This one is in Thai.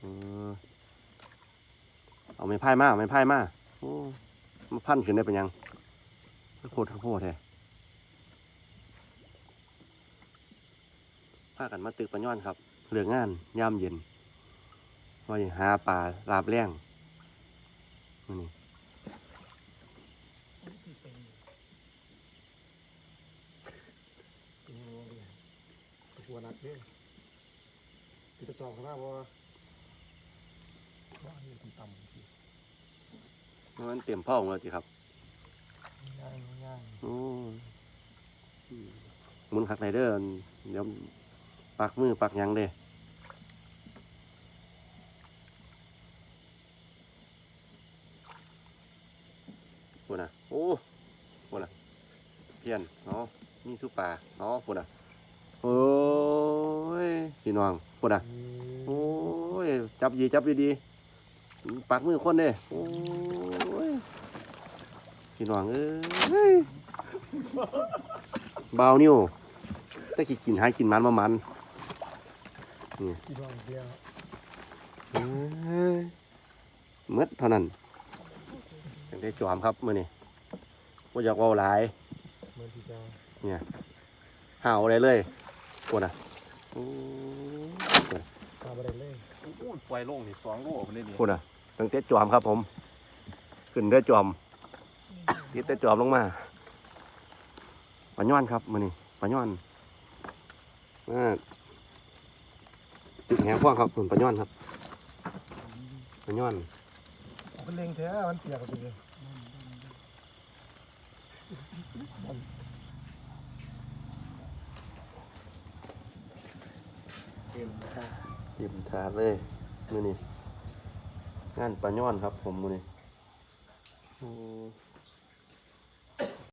เอาไม้พายมาเอาไม้พายมาโอ้มาพันขึ้นได้เป็นยังโคตรโคตรแท้พากันมาตึกปลาย่อนครับเรืองงานยามเย็นว่าอย่างหาปลาลาบแรงมื้อนี่เป็นยังนี่ยหัวนักเนี่ยติดตะจอข้างหน้าบ่ ว่าอันนี้ต่ำๆสิมันเตรียมพ่อของเราสิครับย่างย่างโอ้อืมหมุนขักไรเดอร์เดี๋ยวปักมือปักหยังเด้พูดนะโอ้พูดนะเพียนเนาะมีทุกป่าเนาะพูดนะโอ้ยพี่น้องพูดนะโอ้ยจับดีจับดีดีๆ ปักมือคนเด้โอ้ยพี่น้องเอ้ยเบานิ้วแต่กินกินหายกินมันมามันที่บ้านเดียวเอ้ยหมืดเท่านั้นยังได้จอมครับมื่อนี้ว่าอยากว่าหลายเหมือนที่จะห่าวอะไรเลยปวดอะ โอ้ตาบไดเลยอู้ยปล่อยลงนี่สองโลมันได้นี่ปวดอะตั้งแต่จอมครับผม ขึ้นได้จอมยึดแต่จอมลงมาปลาย้อนครับมื่อนี้ปลาย้อนมาจุดแหงพ่วงครับส่วนปลาย้อนครับปลาย้อนเอาเป็นเลงแท้มันเปียกกันเลยเต็มท่าเติมถาดเลยมือนี่งานปลาย้อนครับผมมือนี่